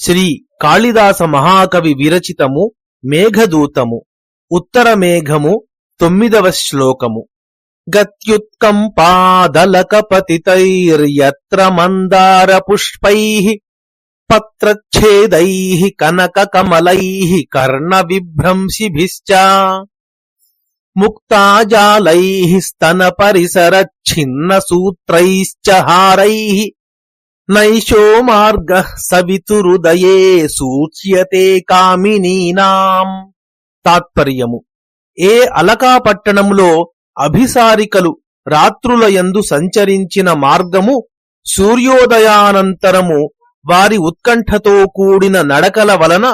శ్రీ కాళిదాస మహాకవి విరచితము మేఘదూతము ఉత్తర మేఘము తొమ్మిదవ శ్లోకము. గత్యుత్కంపాదలకపతితైర్యత్ర మందార పుష్పై పత్రచ్ఛేదై కనక కమలై కర్ణ విభ్రంశిభిశ్చ ముక్తాజాలై స్తన పరిసర ఛిన్న సూత్రైశ్చ హారై నైషో మార్గ సవితురుదయే సూచ్యతే కామినీనాం. తాత్పర్యము. ఏ అలకాపట్టణములో అభిసారికలు రాత్రులయందు సంచరించిన మార్గము సూర్యోదయానంతరము వారి ఉత్కంఠతో కూడిన నడకల వలన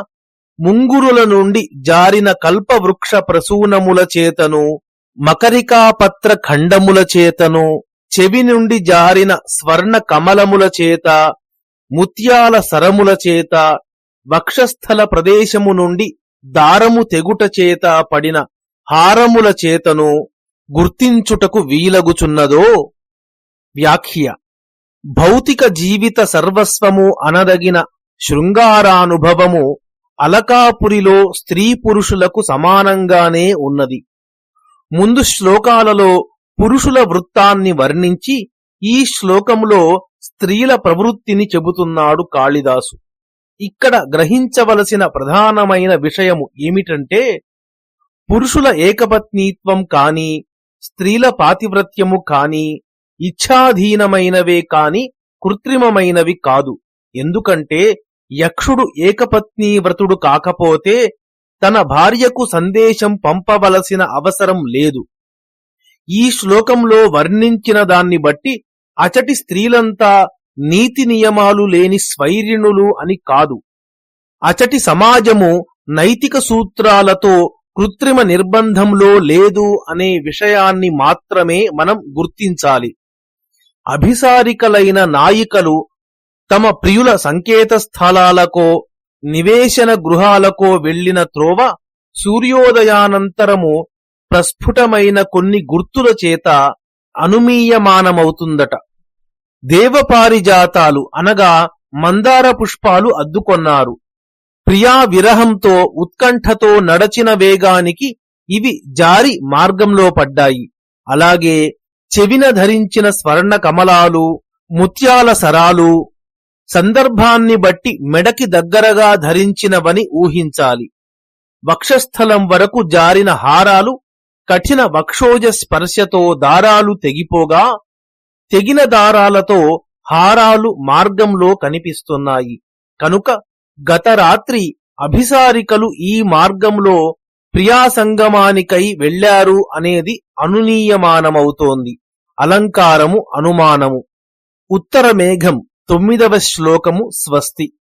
ముంగురుల నుండి జారిన కల్పవృక్ష ప్రసూనముల చేతను మకరికాపత్ర ఖండముల చేతను చెవి నుండి జారిన స్వర్ణ కమలముల చేత ముత్యాల సరముల చేత వక్షస్థల ప్రదేశము నుండి దారము తెగుట చేత పడిన హారముల చేతను గుర్తించుటకు వీలగుచున్నదో? వ్యాఖ్య. భౌతిక జీవిత సర్వస్వము అనదగిన శృంగారానుభవము అలకాపురిలో స్త్రీ పురుషులకు సమానంగానే ఉన్నది. ముందు శ్లోకాలలో పురుషుల వృత్తాన్ని వర్ణించి ఈ శ్లోకంలో స్త్రీల ప్రవృత్తిని చెబుతున్నాడు కాళిదాసు. ఇక్కడ గ్రహించవలసిన ప్రధానమైన విషయము ఏమిటంటే పురుషుల ఏకపత్నీత్వం కాని స్త్రీల పాతివ్రత్యము కాని ఇచ్ఛాధీనమైనవే కాని కృత్రిమమైనవి కాదు. ఎందుకంటే యక్షుడు ఏకపత్నీ వ్రతుడు కాకపోతే తన భార్యకు సందేశం పంపవలసిన అవసరం లేదు. ఈ శ్లోకంలో వర్ణించిన దాన్ని బట్టి అచటి స్త్రీలంతా నీతి నియమాలు లేని స్వైరిణులు అని కాదు. అచటి సమాజము నైతిక సూత్రాలతో కృత్రిమ నిర్బంధంలో లేదు అనే విషయాన్ని మాత్రమే మనం గుర్తించాలి. అభిసారికలైన నాయికలు తమ ప్రియుల సంకేత స్థలాలకో నివేశన గృహాలకో వెళ్ళిన త్రోవ సూర్యోదయానంతరము ప్రస్ఫుటమైన కొన్ని గుర్తుల చేత అనుమీయమానమవుతుందట. దేవపారిజాతాలు అనగా మందార పుష్పాలు అద్దుకొన్నారు. ప్రియా విరహంతో ఉత్కంఠతో నడచిన వేగానికి ఇవి జారి మార్గంలో పడ్డాయి. అలాగే చెవిన ధరించిన స్వర్ణ కమలాలు ముత్యాల సరాలు సందర్భాన్ని బట్టి మెడకి దగ్గరగా ధరించినవని ఊహించాలి. వక్షస్థలం వరకు జారిన హారాలు కఠిన వక్షోజ స్పర్శతో దారాలు తెగిపోగా తెగిన దారాలతో హారాలు మార్గంలో కనిపిస్తున్నాయి. కనుక గత రాత్రి అభిసారికలు ఈ మార్గంలో ప్రియాసంగమానికై వెళ్ళారు అనేది అనునీయమానమవుతోంది. అలంకారము అనుమానము. ఉత్తర మేఘం తొమ్మిదవ శ్లోకము స్వస్తి.